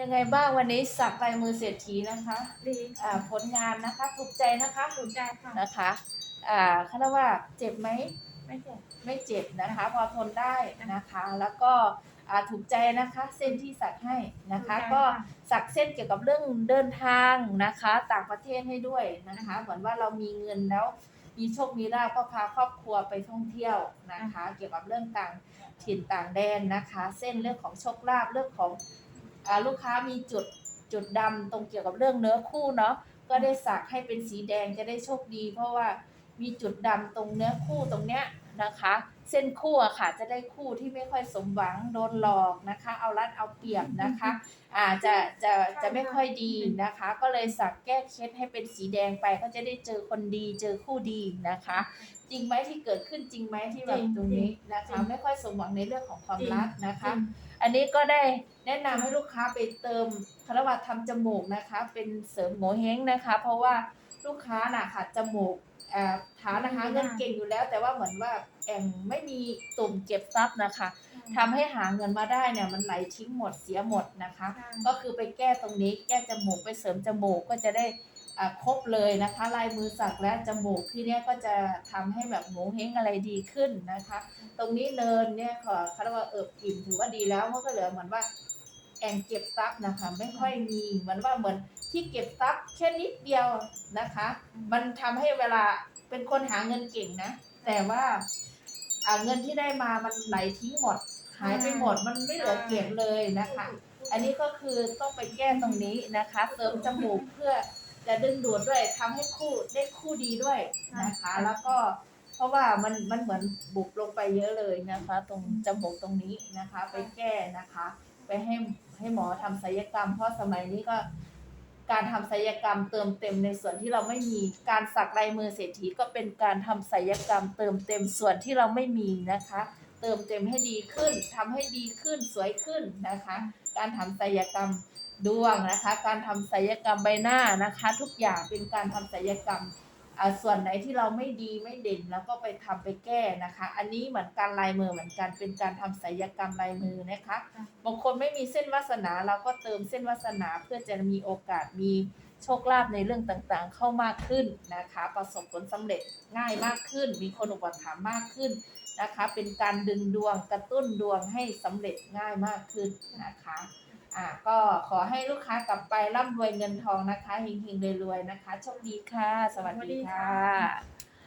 ยังไงบ้างวันนี้สักลายมือเศรษฐีนะคะดีอ่าผลงานนะคะถูกใจนะคะถูกใจค่ะนะคะอ่าเขาเรียกว่าเจ็บไหมไม่เจ็บไม่เจ็บนะคะ พอทนได้นะคะ แล้วก็อ่าถูกใจนะคะเส้นที่สักให้นะคะถูใจก็ค่ะสักเส้นเกี่ยวกับเรื่องเดินทางนะคะ ต่างประเทศให้ด้วยนะคะ เหมือนว่าเรามีเงินแล้วมีโชคมีลาภก็พาครอบครัวไปท่องเที่ยวนะคะ เกี่ยวกับเรื่องต่างถิ่นต่างแดนนะคะ เส้นเรื่องของโชคลาภเรื่องของอ่า ลูกค้ามีจุดจุดดำตรงเกี่ยวกับเรื่องเนื้อคู่เนาะก็ได้สักให้เป็นสีแดงจะได้โชคดี เพราะว่ามีจุดดำตรงเนื้อคู่ตรงเนี้ย นะคะ เส้นคู่อะค่ะ จะได้คู่ที่ไม่ค่อยสมหวังโดนหลอกนะคะ เอารัดเอาเปรียบนะคะอาจะจะจะไม่ค่อยดีนะคะ ก็เลยสักแก้เคล็ดให้เป็นสีแดงไปก็จะได้เจอคนดีเจอคู่ดีนะคะ จริงไหมที่เกิดขึ้นจริงไหมที่แบบจริงตรงนี้นะจริคะงไม่ค่อยสมหวังในเรื่องของความจริงรักนะคะจริงอันนี้ก็ได้แนะนำให้ลูกค้าไปเติมคารวะทำจมูกนะคะ เป็นเสริมโงเฮงนะคะ เพราะว่าลูกค้าน่ะค่ะจมูก เอ่อฐานนะคะเงินเก่งอยู่แล้ว แต่ว่าเหมือนว่าแองไม่มีตุ่มเก็บทรัพย์นะคะทำให้หาเงินมาได้เนี่ยมันไหลทิ้งหมดเสียหมดนะคะใช่ก็คือไปแก้ตรงนี้แก้จมูกไปเสริมจมูกก็จะได้อ่าครบเลยนะคะลายมือสักและจมูกที่เนี้ยก็จะทำให้แบบโงเฮงอะไรดีขึ้นนะคะ ตรงนี้เนินเนี่ยขอเขาเรียกว่าเอิบอิ่มถือว่าดีแล้วมันก็เหลือเหมือนว่า แองเก็บทรัพย์นะคะ ไม่ค่อยมีเหมือนว่าเหมือนที่เก็บทรัพย์แค่นิดเดียวนะคะ มันทำให้เวลาเป็นคนหาเงินเก่งนะ แต่ว่าเงินที่ได้มามันไหลทิ้งหมด หายไปหมดมันไม่เหลือเก็บเลยนะคะ อันนี้ก็คือต้องไปแก้ตรงนี้นะคะเสริมจมูกเพื่อจะดึงดูดด้วยทำให้คู่ได้คู่ดีด้วยนะคะ แล้วก็เพราะว่ามันมันเหมือนบุบลงไปเยอะเลยนะคะ ตรงจมูกตรงนี้นะคะ ไปแก้นะคะ ไปให้ให้หมอทำศัลยกรรม เพราะสมัยนี้ก็การทำศัลยกรรมเติมเต็มในส่วนที่เราไม่มีการสักลายมือเศรษฐีก็เป็นการทำศัลยกรรม เติมเต็มส่วนที่เราไม่มีนะคะ เติมเต็มให้ดีขึ้นทำให้ดีขึ้นสวยขึ้นนะคะ การทำศัลยกรรมดวงนะคะ การทำศัลยกรรมใบหน้านะคะ ทุกอย่างเป็นการทำศัลยกรรม ส่วนไหนที่เราไม่ดีไม่เด่นแล้วก็ไปทำไปแก้นะคะ อันนี้เหมือนการลายมือเหมือนกันเป็นการทำศัลยกรรมลายมือนะคะบางคนไม่มีเส้นวาสนาเราก็เติมเส้นวาสนาเพื่อจะมีโอกาสมีโชคลาภในเรื่องต่างๆ เข้ามากขึ้นนะคะ ประสบผลสำเร็จง่ายมากขึ้น มีคนอุปถัมภ์มากขึ้นนะคะ เป็นการดึงดวงกระตุ้นดวงให้สำเร็จง่ายมากขึ้นนะคะ อ่าก็ขอให้ลูกค้ากลับไปร่ำรวยเงินทองนะคะเฮงๆรวยๆนะคะโชคดีค่ะ สวัสดีค่ะ